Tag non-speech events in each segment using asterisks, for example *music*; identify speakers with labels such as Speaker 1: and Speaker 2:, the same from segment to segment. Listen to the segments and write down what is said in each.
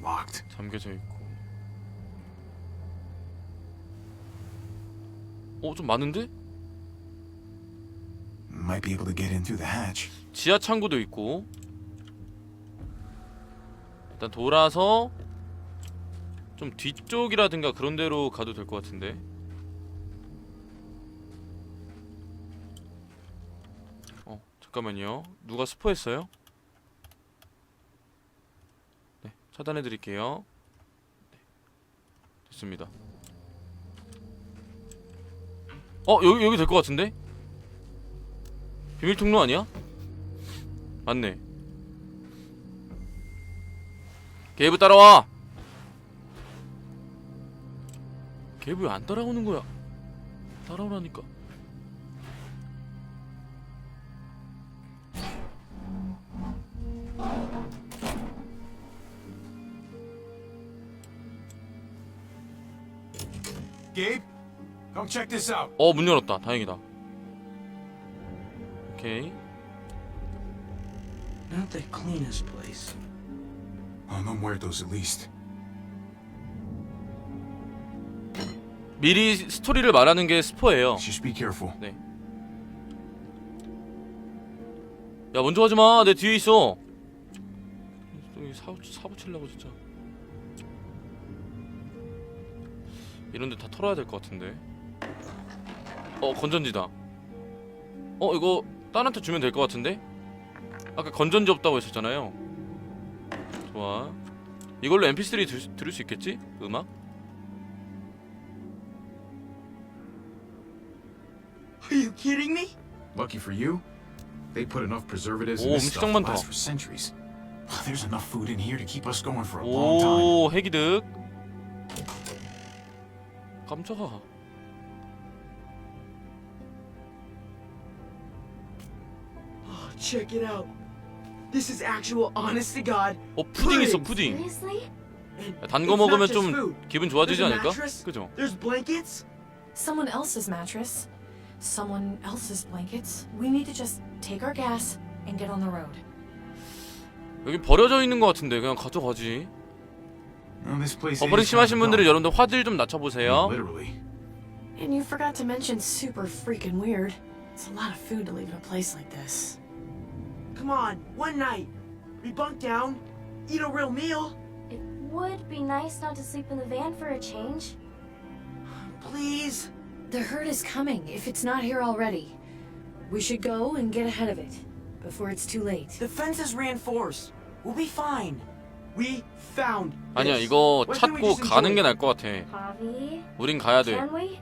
Speaker 1: Locked.
Speaker 2: 잠겨져 있고. 어, 좀 많은데?
Speaker 1: Might be able to get in through the hatch.
Speaker 2: 지하 창고도 있고. 일단 돌아서 좀 뒤쪽이라든가 그런 데로 가도 될 것 같은데. 어, 잠깐만요. 누가 스포했어요? 네, 차단해 드릴게요. 네, 됐습니다. 어, 여기 여기 될 것 같은데? 비밀 통로 아니야? 맞네. 게이브 따라와. 왜안 따라오는 거야? 따라오라니까.
Speaker 1: Come check this out.
Speaker 2: 어, 문 열었다. 다행이다. 오케이.
Speaker 3: Not the cleanest place.
Speaker 1: Oh, no muertos at least.
Speaker 2: 미리 스토리를 말하는 게 스포예요.
Speaker 1: Just be careful.
Speaker 2: 야, 먼저 가지 마. 내 뒤에 있어. 여기 사고 사고 치려고 진짜. 이런 데 다 털어야 될 것 같은데. 어, 건전지다. 어, 이거 딸한테 주면 될 것 같은데? 아까 건전지 없다고 했었잖아요. 좋아. 이걸로 MP3 들, 들을 수 있겠지? 음악?
Speaker 3: Are you kidding me?
Speaker 1: Lucky for you, they put enough preservatives in
Speaker 2: 오,
Speaker 1: this stuff to
Speaker 2: 음식장 많다.
Speaker 1: last for centuries. There's enough food in here to keep us going for a long time.
Speaker 2: 오, 핵이득. 깜짝아.
Speaker 3: Check it out. This is actual honest to God.
Speaker 2: 어, 푸딩 있어, 푸딩.
Speaker 4: Seriously?
Speaker 3: And
Speaker 2: 단 거
Speaker 3: it's not
Speaker 2: 먹으면
Speaker 3: just
Speaker 2: 좀
Speaker 3: food.
Speaker 2: 기분 좋아지지
Speaker 3: There's a
Speaker 2: 않을까?
Speaker 3: mattress.
Speaker 2: 그죠?
Speaker 3: There's blankets.
Speaker 4: Someone else's mattress. Someone else's blankets. We need to just take our gas and get on the road.
Speaker 2: 여기 버려져 있는 것 같은데 그냥 가져가지.
Speaker 1: Well, this place
Speaker 2: 버버링
Speaker 1: is
Speaker 2: 심하신
Speaker 1: of
Speaker 2: 분들은
Speaker 1: dumb.
Speaker 2: 여러분들 화질 좀 낮춰보세요.
Speaker 1: Literally.
Speaker 4: And you forgot to mention super freaking weird. It's a lot of food to leave in a place like this.
Speaker 3: Come on, one night. We bunk down, eat a real meal.
Speaker 5: It would be nice not to sleep in the van for a change.
Speaker 3: Please.
Speaker 4: The herd is coming, if it's not here already. We should go and get ahead of it before it's too late.
Speaker 3: The fence is reinforced. We'll be fine. We found.
Speaker 2: 아니야
Speaker 3: this.
Speaker 2: 이거
Speaker 3: Why can't we
Speaker 2: 찾고
Speaker 3: just
Speaker 2: 가는
Speaker 3: enjoy
Speaker 2: 게
Speaker 3: it?
Speaker 2: 나을 것 같아.
Speaker 5: Javi,
Speaker 2: 우린 가야 돼.
Speaker 5: can we?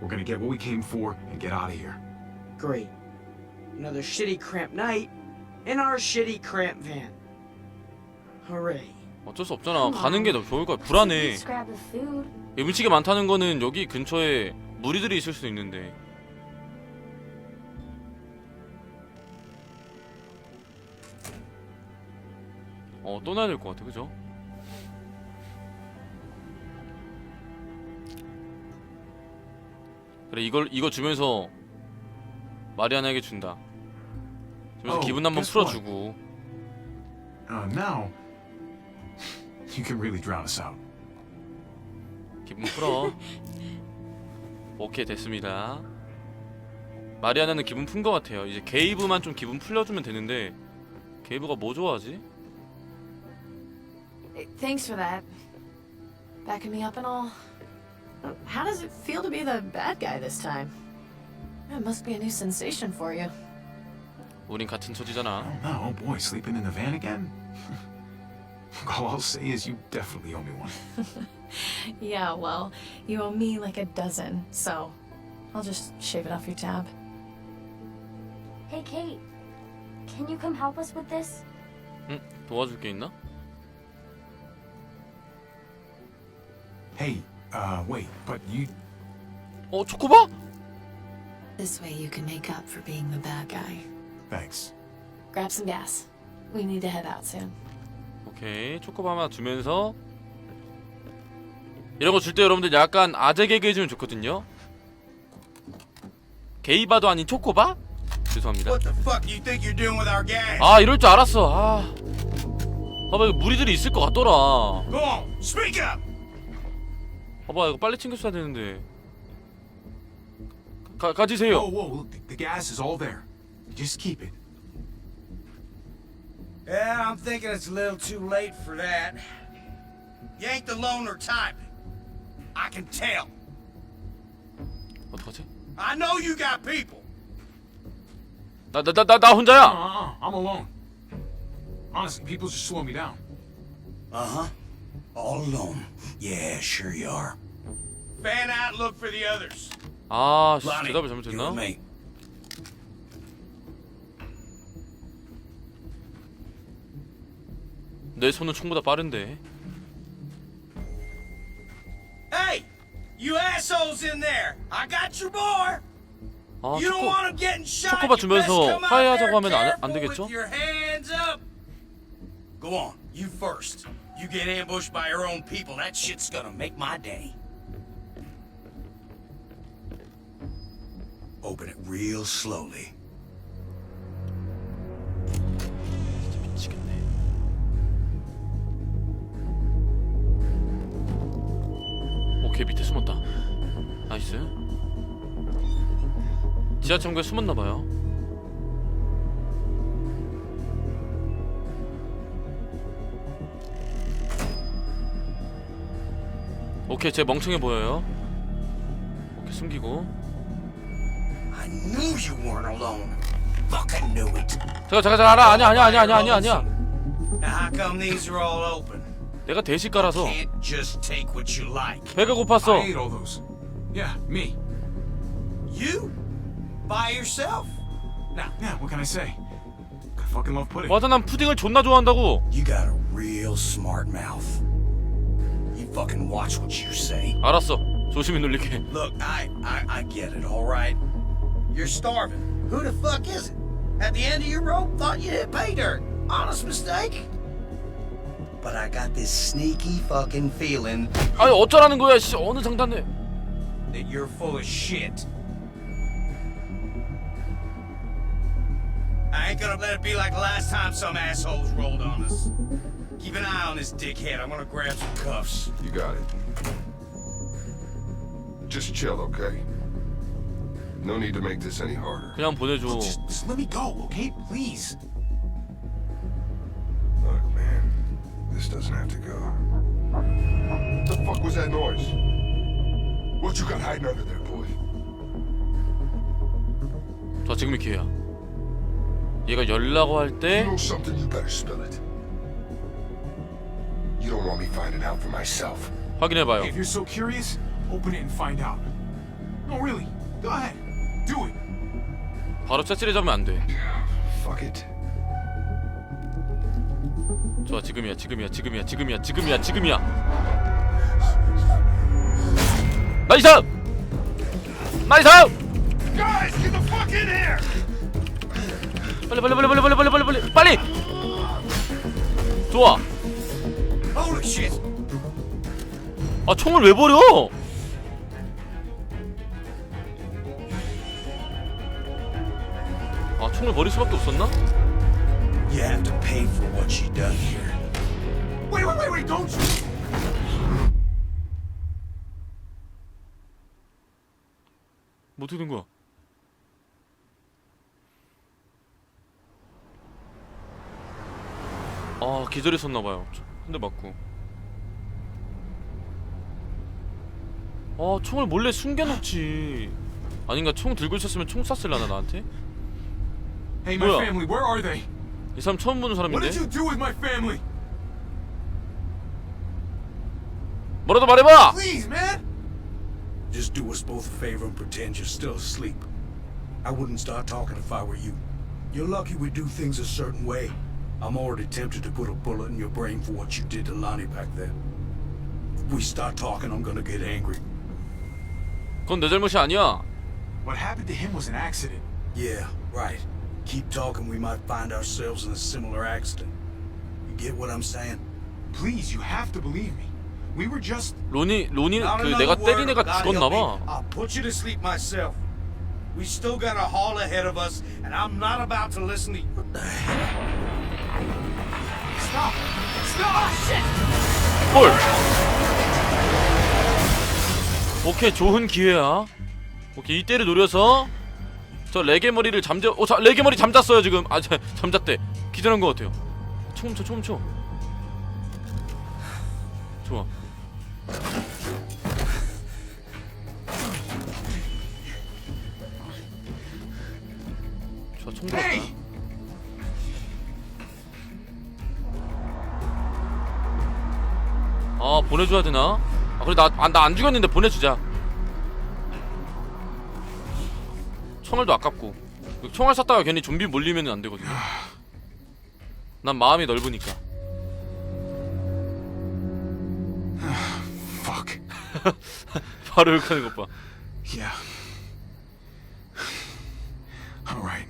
Speaker 1: We're gonna get what we came for and get out of here.
Speaker 3: Great. Another shitty cramped night in our shitty cramped van. Hooray.
Speaker 2: 어쩔 수 없잖아. 가는 게 더 좋을 거야. 불안해.
Speaker 5: Let's grab the food.
Speaker 2: 음식이 많다는 거는 여기 근처에 무리들이 있을 수 있는데. 어 떠나야 될 것 같아, 그죠? 그래 이걸 이거 주면서 마리아나에게 준다.
Speaker 1: 어,
Speaker 2: 기분 한번? 풀어주고.
Speaker 1: Uh, now, you can really drown us out.
Speaker 2: 기분 풀어. 오케이 됐습니다. 마리아나는 기분 푼 것 같아요. 이제 게이브만 좀 기분 풀려주면 되는데 게이브가 뭐 좋아하지?
Speaker 4: Thanks for that. Backing me up and all. How does it feel to be the bad guy this time? It must be a new sensation for you.
Speaker 2: 우린 같은
Speaker 1: I
Speaker 2: 처지잖아.
Speaker 1: don't know, boy, sleeping in the van again? *laughs* All I'll say is you definitely owe me one. *laughs*
Speaker 4: Yeah, well, you owe me like a dozen, so I'll just shave it off your tab.
Speaker 5: Hey, Kate. Can you come help us with this?
Speaker 2: 응? 도와줄 게 있나?
Speaker 1: Hey, uh, wait, but you.
Speaker 2: 어 초코바?
Speaker 4: This way you can make up for being the bad guy.
Speaker 1: Thanks.
Speaker 4: Grab some gas. We need to head out soon.
Speaker 2: 오케이 초코바 하나 주면서 이런 거 줄 때 여러분들 약간 아재 개그 해주면 좋거든요. 게이바도 아닌 초코바? 죄송합니다.
Speaker 6: What the fuck you think you're doing with our gas?
Speaker 2: 아 이럴 줄 알았어. 아 봐봐 이거 무리들이 있을 것 같더라
Speaker 6: Go on, speak up.
Speaker 2: 봐봐 이거 빨리 챙겼어야 되는데 가, 가지세요
Speaker 1: Whoa, whoa, look, the, the gas is all there. Just keep it.
Speaker 6: Yeah, I'm thinking it's a little too late for that. You ain't the loner type. I can tell.
Speaker 2: 어떡하지?
Speaker 6: I know you got people.
Speaker 2: 나 나 나 나 나 혼자야
Speaker 1: Uh-uh, I'm alone. Honestly, people just slow me down.
Speaker 6: Uh huh. All alone. Yeah, sure you are. Fan out and look for the others.
Speaker 2: 아 씨,
Speaker 6: Lonnie,
Speaker 2: 대답을
Speaker 6: you
Speaker 2: 잘못했나?
Speaker 6: with me.
Speaker 2: 내 손은 총보다 빠른데
Speaker 6: Hey, you assholes in there! I got your boy.
Speaker 2: 아
Speaker 6: you don't
Speaker 2: 초코
Speaker 6: want him getting shot.
Speaker 2: 초코바
Speaker 6: You best
Speaker 2: 주면서
Speaker 6: come out
Speaker 2: 화해하자고
Speaker 6: there
Speaker 2: 하면 안- 안
Speaker 6: careful
Speaker 2: 되겠죠?
Speaker 6: with your hands up. Go on, you first. You get ambushed by your own people. That shit's gonna make my day. Open it real slowly.
Speaker 2: 미치겠네 오케이 밑에 숨었다. 나이스 지하철구에 숨었나봐요. 오케이 쟤 멍청해 보여요. 오케이 숨기고. 잠깐 잠깐 잠깐 알아 아니야 아니야 아니야 아니야 아니야.
Speaker 6: Now how come these are all open?
Speaker 2: 내가 대시가라서
Speaker 6: Can't just take what you like.
Speaker 2: 배가
Speaker 1: I
Speaker 2: 고팠어
Speaker 1: ate all those. Yeah, me.
Speaker 6: You? By yourself? Now,
Speaker 1: Yeah, what can I say? I fucking love pudding.
Speaker 2: 맞아 난 푸딩을 존나 좋아한다고
Speaker 6: you got a real smart mouth. You fucking watch what you say.
Speaker 2: 알았어 조심히 눌릴게
Speaker 6: Look, I, I, I get it, all right. You're starving. Who the fuck is it? At the end of your rope, thought you hit pay dirt. Honest mistake. But I got this sneaky fucking feeling
Speaker 2: 아니 어쩌라는 거야 씨 어느 장단에
Speaker 6: that you're full of shit. I ain't gonna let it be like the last time some assholes rolled on us. Keep an eye on this dickhead. I'm gonna grab some cuffs.
Speaker 7: You got it. Just chill, okay? No need to make this any harder.
Speaker 2: 그냥 보내줘
Speaker 1: Look, just, just let me go, okay? Please.
Speaker 7: doesn't have to go. The fuck was that noise? What you got hiding under there, boy?
Speaker 2: 자 지금이 기회야 얘가 열라고 할
Speaker 7: You
Speaker 2: 때
Speaker 7: know something, you better spill it. You don't want me finding out for myself.
Speaker 2: 확인해봐요
Speaker 1: If you're so curious, open it and find out. No, really. Go ahead. Do it.
Speaker 2: 바로 째찌레자면 안돼
Speaker 7: Fuck it.
Speaker 2: 좋아 지금이야 지금이야 지금이야 지금이야 지금이야 지금이야 나이스 나이스! 빨리 빨리 빨리 빨리 빨리 빨리 빨리 빨리 빨리 좋아! 아 총을 왜 버려 아 총을 버릴 수밖에 없었나?
Speaker 1: Wait, don't you.
Speaker 2: 뭐 어떻게 된 거야? 아 기절했었나봐요 한 대 맞고 아 총을 몰래 숨겨놓지 아닌가 총 들고 있었으면 총 쐈을라나 나한테?
Speaker 1: Hey, my
Speaker 2: 뭐야?
Speaker 1: family, where are they?
Speaker 2: 이 사람 처음 보는
Speaker 1: What did
Speaker 2: 사람인데?
Speaker 1: you do with my family?
Speaker 2: 뭐라도 말해봐!
Speaker 1: Please, man.
Speaker 8: Just do us both a favor and pretend you're still asleep. I wouldn't start talking if I were you. You're lucky we do things a certain way. I'm already tempted to put a bullet in your brain for what you did to Lonnie back then. If we start talking, I'm gonna get angry.
Speaker 2: 그건 내 잘못이 아니야
Speaker 1: What happened to him was an accident.
Speaker 8: Yeah, right. Keep talking, we might find ourselves in a similar accident. You get what I'm saying?
Speaker 1: Please, you have to believe me. We were just.
Speaker 2: 로니 로니 그 내가 때린 애가
Speaker 6: God help me.
Speaker 2: 죽었나 봐
Speaker 6: I'll put you to sleep myself. We still got a haul ahead of us, and I'm not about to listen to you.
Speaker 1: Stop.
Speaker 2: 헐. 오케이 좋은 기회야. 오케이 이때를 노려서 저 레게 머리를 잠재. 어, 자, 레게 머리 잠잤어요 지금. 아, 자, 잠잤대. 기절한 것 같아요. 쳐. 좋아. 좋아, 총 들었다.
Speaker 1: Hey!
Speaker 2: 아 보내줘야 되나? 아 그래 나나 안 죽였는데 보내주자. 총알도 아깝고 총알 샀다가 괜히 좀비 몰리면 안 되거든요. 난 마음이 넓으니까.
Speaker 1: Fuck. *laughs*
Speaker 2: 바로 욕하는 것 봐.
Speaker 1: Yeah. Alright.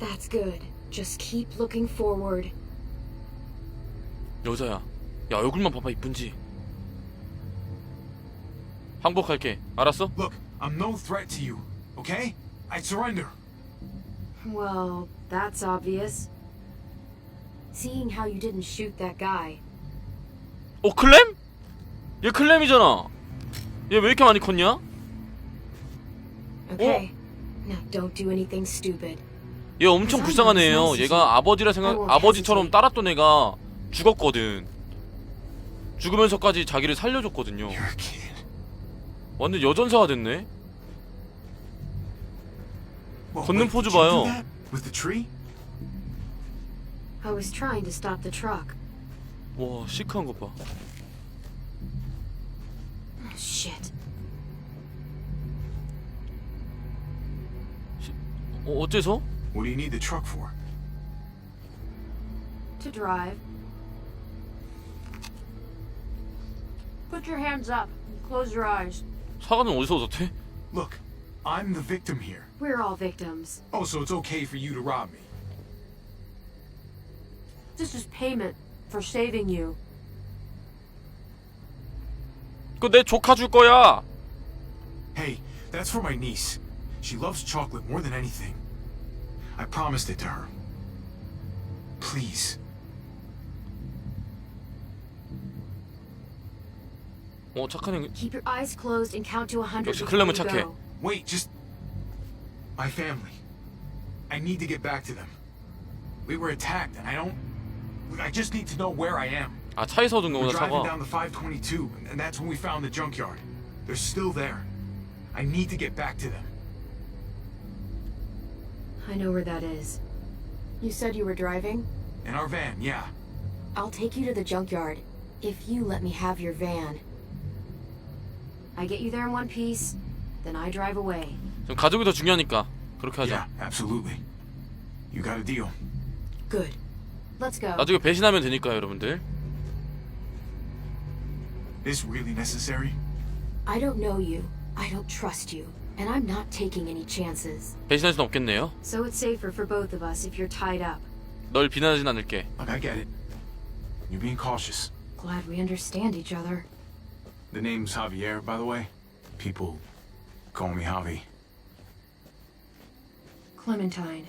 Speaker 9: That's good. Just keep looking forward.
Speaker 2: 여자야. 야 얼굴만 봐봐 이쁜지. 항복할게. 알았어?
Speaker 1: Look, I'm no threat to you, okay? I surrender.
Speaker 9: Well, that's obvious. Seeing how you didn't shoot that guy.
Speaker 2: 어 클램? 얘 클램이잖아. 얘 왜 이렇게 많이 컸냐?
Speaker 9: Okay. Now don't do anything stupid.
Speaker 2: 얘 엄청 불쌍한 애예요. 얘가 아버지라 생각 아버지처럼 따랐던 애가 죽었거든. 죽으면서까지 자기를 살려줬거든요. 완전 여전사가 됐네. 걷는 포즈 봐요.
Speaker 1: that With the tree?
Speaker 9: I was trying to stop the truck.
Speaker 2: 와 시크한 것 봐.
Speaker 9: Shit.
Speaker 2: 어, 어째서?
Speaker 1: What do you need the truck for?
Speaker 9: To drive.
Speaker 4: Put your hands up. Close your eyes.
Speaker 2: 사과는 어디서 얻었대?
Speaker 1: Look, I'm the victim here.
Speaker 9: We're all victims.
Speaker 1: Oh, so it's okay for you to rob me.
Speaker 4: This is payment for saving you.
Speaker 2: 그거 내 조카 줄 거야.
Speaker 1: Hey, that's for my niece. She loves chocolate more than anything. I promised it to her. Please.
Speaker 2: 어 착한 애.
Speaker 9: Keep your eyes closed and count to a hundred
Speaker 2: 역시
Speaker 9: before
Speaker 2: 클레면
Speaker 9: you
Speaker 2: 착해.
Speaker 9: go.
Speaker 1: Wait, just. My family. I need to get back to them. We were attacked, and I don't. I just need to know where I am.
Speaker 2: 아 차에서 얻은
Speaker 1: We're
Speaker 2: 거구나
Speaker 1: driving
Speaker 2: 사과.
Speaker 1: down the 522, and- and that's when we found the junkyard. They're still there. I need to get back to them.
Speaker 9: I know where that is. You said you were driving?
Speaker 1: In our van, yeah.
Speaker 9: I'll take you to the junkyard if you let me have your van. I get you there in one piece, then I drive away.
Speaker 2: 좀 가족이 더 중요하니까 그렇게 하자.
Speaker 1: Yeah, absolutely. You got a deal.
Speaker 9: Good. Let's go.
Speaker 2: 나중에 배신하면 되니까요, 여러분들.
Speaker 1: This really necessary?
Speaker 9: I don't know you. I don't trust you. And I'm not taking any chances.
Speaker 2: 배신할 순 없겠네요.
Speaker 9: So it's safer for both of us if you're tied up.
Speaker 2: 널 비난하진 않을게.
Speaker 1: Look, I get it. You're being cautious.
Speaker 9: Glad we understand each other.
Speaker 1: The name's Javier, by the way. People call me Javi.
Speaker 9: Clementine.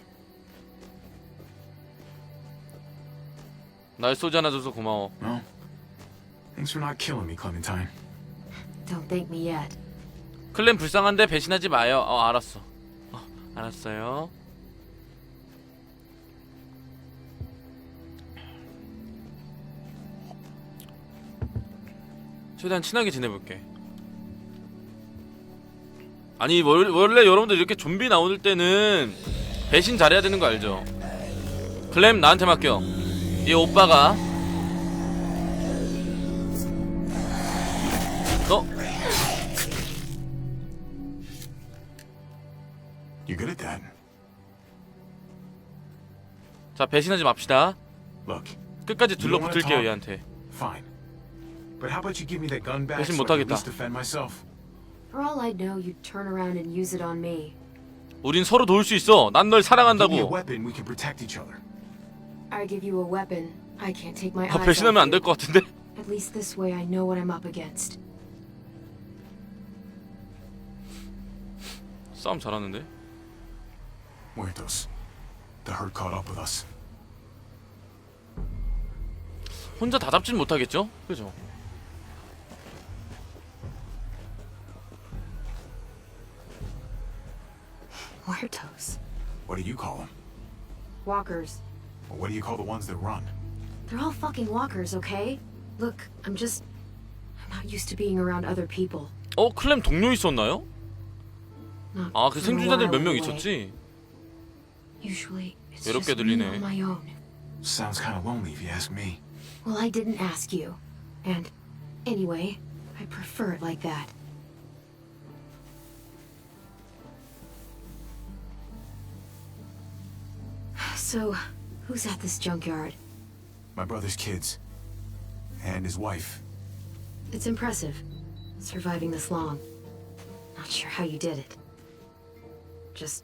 Speaker 2: 날 쏘지 않아줘서 고마워.
Speaker 1: Well, thanks for not killing me, Clementine.
Speaker 9: Don't thank me yet.
Speaker 2: 클램 불쌍한데 배신하지 마요. 어 알았어. 어, 알았어요. 최대한 친하게 지내볼게. 아니 월, 원래 여러분들 이렇게 좀비 나올 때는 배신 잘해야 되는 거 알죠? 클램 나한테 맡겨. 얘 오빠가 자 배신하지 맙시다.
Speaker 1: Look,
Speaker 2: 끝까지 둘러붙을게요? 얘한테.
Speaker 1: fine. But how about you give me that gun back
Speaker 2: 배신
Speaker 1: so I can at
Speaker 2: 못하겠다.
Speaker 1: least defend myself?
Speaker 9: For all I know, you'd turn around and use it on me.
Speaker 2: 우린 서로 도울 수 있어. 난 널
Speaker 1: Give me a
Speaker 2: 사랑한다고.
Speaker 1: weapon, we can protect each other.
Speaker 9: I give you a weapon. I can't take my
Speaker 2: 아,
Speaker 9: eyes
Speaker 2: 배신하면
Speaker 9: off
Speaker 2: 안될
Speaker 9: you.
Speaker 2: 것 같은데?
Speaker 9: At least this way I know what I'm up against.
Speaker 2: 싸움 잘하는데?
Speaker 1: Muertos. The herd caught up with us.
Speaker 2: 혼자 다 잡진 못하겠죠? 그죠?
Speaker 4: Muertos.
Speaker 1: What do you call them?
Speaker 9: Walkers.
Speaker 1: Or what do you call the ones that run?
Speaker 9: They're all fucking walkers, okay? Look, I'm just. I'm not used to being around other people.
Speaker 2: 어 클램 동료 있었나요?
Speaker 9: Not
Speaker 2: 아 그
Speaker 9: for a
Speaker 2: 생존자들 몇
Speaker 9: while
Speaker 2: 명
Speaker 9: anyway.
Speaker 2: 있었지?
Speaker 9: Usually, it's just me on my own.
Speaker 1: Sounds kind of lonely if you ask me.
Speaker 9: Well, I didn't ask you. And anyway, I prefer it like that. So, who's at this junkyard?
Speaker 1: My brother's kids. And his wife.
Speaker 9: It's impressive, surviving this long. Not sure how you did it. Just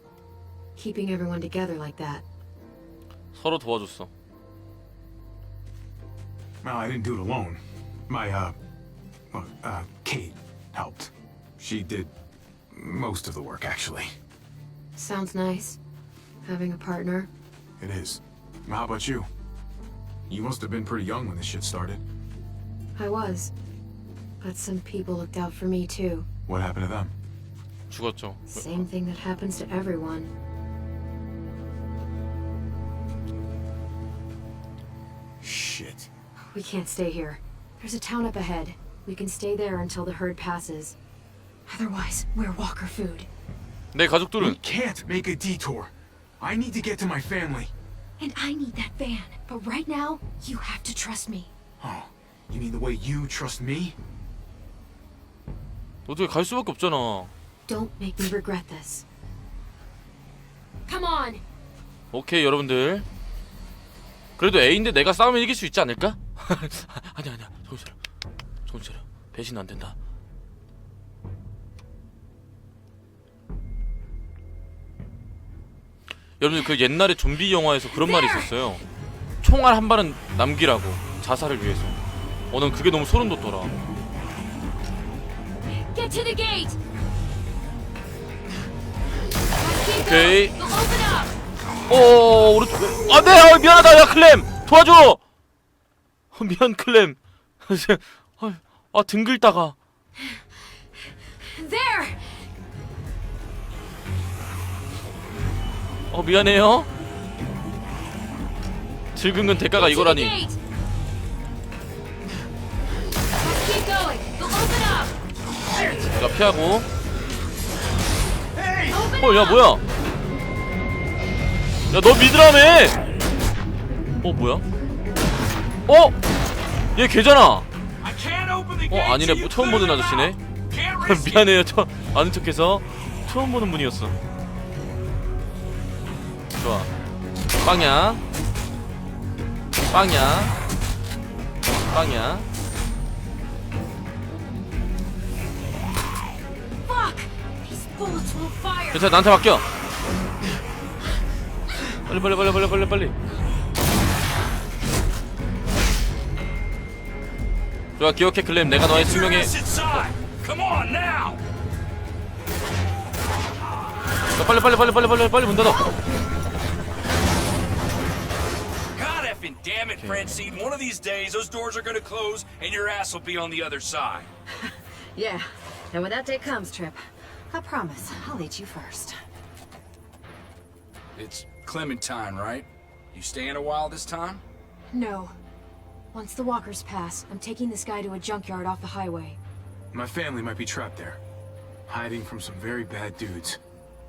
Speaker 9: keeping everyone together like that.
Speaker 2: 서로 도와줬어.
Speaker 1: Well, I didn't do it alone. My, uh, well, uh, Kate helped. She did most of the work, actually.
Speaker 9: Sounds nice. Having a partner.
Speaker 1: It is. How about you? You must have been pretty young when this shit started.
Speaker 9: I was. But some people looked out for me too.
Speaker 1: What happened to them?
Speaker 2: 죽었죠.
Speaker 9: Same thing that happens to everyone. We can't stay here. There's a town up ahead. We can stay there until the herd passes. Otherwise, we're walker food.
Speaker 2: 내
Speaker 1: We
Speaker 2: 가족들은
Speaker 1: can't make a detour. I need to get to my family.
Speaker 9: And I need that van. But right now, you have to trust me.
Speaker 1: Oh, you mean the way you trust me?
Speaker 2: 어떻게 갈 수밖에 없잖아.
Speaker 9: Don't make me regret this. Come on!
Speaker 2: 오케이 여러분들. 그래도 A인데 내가 싸우면 이길 수 있지 않을까? *laughs* 아니야 아니야 정신 차려. 정신 차려. 배신 안 된다. 여러분들 그 옛날에 좀비 영화에서 그런 말이 있었어요. 총알 한 발은 남기라고 자살을 위해서. 어, 난 그게 너무 소름 돋더라.
Speaker 9: Get to the gate!
Speaker 2: 오케이.
Speaker 9: Open up!
Speaker 2: 어 오른쪽 안돼 아, 미안하다 야 클램 도와줘 어, 미안 클램 아, 아 등글다가
Speaker 9: There!
Speaker 2: 어 미안해요 즐근 건 대가가 이거라니! 내가 피하고
Speaker 9: Open
Speaker 2: 어야
Speaker 9: up!
Speaker 2: 뭐야 야 너 믿으라며 어 뭐야 어? 얘 걔잖아. 어 아니네. 뭐 처음 보는 아저씨네? *laughs* 미안해요. 저 아는 척해서 처음 보는 분이었어. 좋아. 빵야. 빵야. 빵야! 괜찮아. 나한테 맡겨. 빨리 빨리 빨리 빨리 빨리 빨리 좋아 기억해 클램 내가 너의 수명의
Speaker 1: inside. Come on now.
Speaker 2: 자, 빨리 빨리 빨리 빨리 빨리 빨리 문 닫아
Speaker 10: God effing damn it, Francine. One of these days, those doors are gonna close and your ass will be on the other side. *laughs*
Speaker 4: Yeah. And when that day comes, Trip, I promise I'll eat you first.
Speaker 10: It's Clementine, right? You staying a while this time?
Speaker 9: No. Once the walkers pass, I'm taking this guy to a junkyard off the highway.
Speaker 1: My family might be trapped there, hiding from some very bad dudes.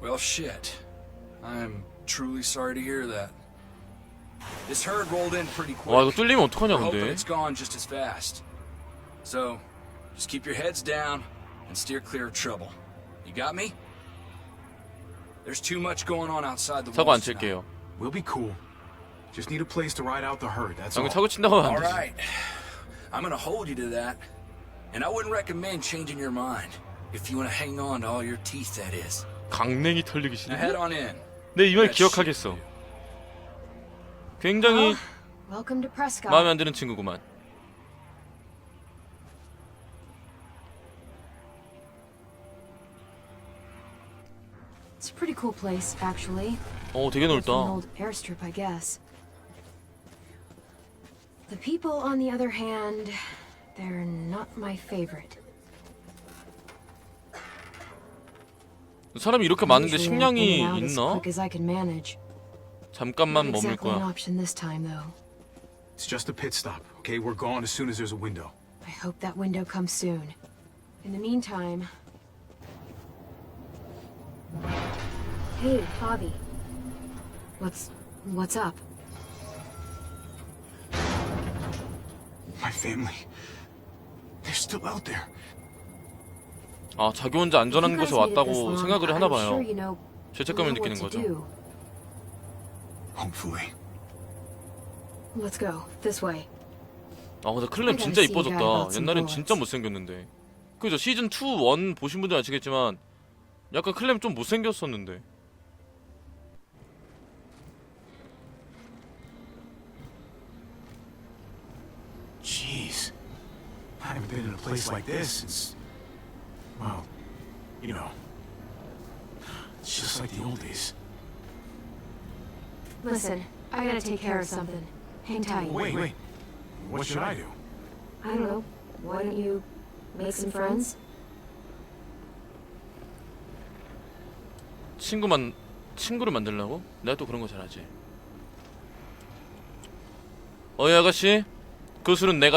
Speaker 10: Well, shit. I'm truly sorry to hear that. This herd rolled in pretty quick.
Speaker 2: 와 이거 뚫리면 어떡하냐
Speaker 10: We're hoping
Speaker 2: 근데
Speaker 10: it's gone just as fast. So, just keep your heads down and steer clear of trouble. You got me? There's too much going on outside the
Speaker 2: 사고 안
Speaker 10: walls tonight.
Speaker 2: 칠게요
Speaker 1: We'll be cool. Just need a place to ride out the herd. That's all.
Speaker 2: 방금 사고 친다고 하면
Speaker 10: All
Speaker 2: 안 되지
Speaker 10: right. I'm gonna hold you to that. And I wouldn't recommend changing your mind. If you want to hang on to all your teeth, that is.
Speaker 2: 강냉이 털리기
Speaker 10: Now head
Speaker 2: 싫은데?
Speaker 10: on in.
Speaker 2: 내 이 말
Speaker 10: That
Speaker 2: 기억하겠어
Speaker 10: shit.
Speaker 2: 굉장히
Speaker 9: Welcome to Prescott.
Speaker 2: 마음에 안 드는 친구구만
Speaker 9: It's a pretty cool place, actually.
Speaker 2: 어 되게
Speaker 9: An
Speaker 2: 넓다
Speaker 9: old airstrip, I guess. The people, on the other hand, they're not my favorite.
Speaker 2: 사람이 이렇게 많은데
Speaker 9: Usually I'm in
Speaker 2: 식량이
Speaker 9: and out as
Speaker 2: 있나?
Speaker 9: quick as I can manage.
Speaker 2: 잠깐만
Speaker 9: Not
Speaker 2: 머물
Speaker 9: exactly an
Speaker 2: 거야.
Speaker 9: option this time, though.
Speaker 1: It's just a pit stop, okay? We're gone as soon as there's a window.
Speaker 9: I hope that window comes soon. In the meantime. Hey, Javi. What's what's up?
Speaker 1: My family. They're still out there.
Speaker 2: 아 자기 혼자 안전한 곳에 왔다고 생각을 하나 봐요. 죄책감을 느끼는 거죠.
Speaker 9: do. Let's go this way.
Speaker 2: 아 근데 클램 진짜 이뻐졌다. 옛날엔. 진짜 못생겼는데. 그죠 시즌 2, 1 보신 분들 아시겠지만 약간 클램 좀 못생겼었는데.
Speaker 1: Haven't been in a place like this since. Well, you know. It's just like the old days.
Speaker 9: Listen, I gotta take care of something. Hang tight.
Speaker 1: Wait, wait. What should I do?
Speaker 9: I don't know. Why don't you make some friends?
Speaker 2: 친구만 친구를 만들려고? 내가 또 그런 거 잘하지. 어이 아가씨, 그 술은 내가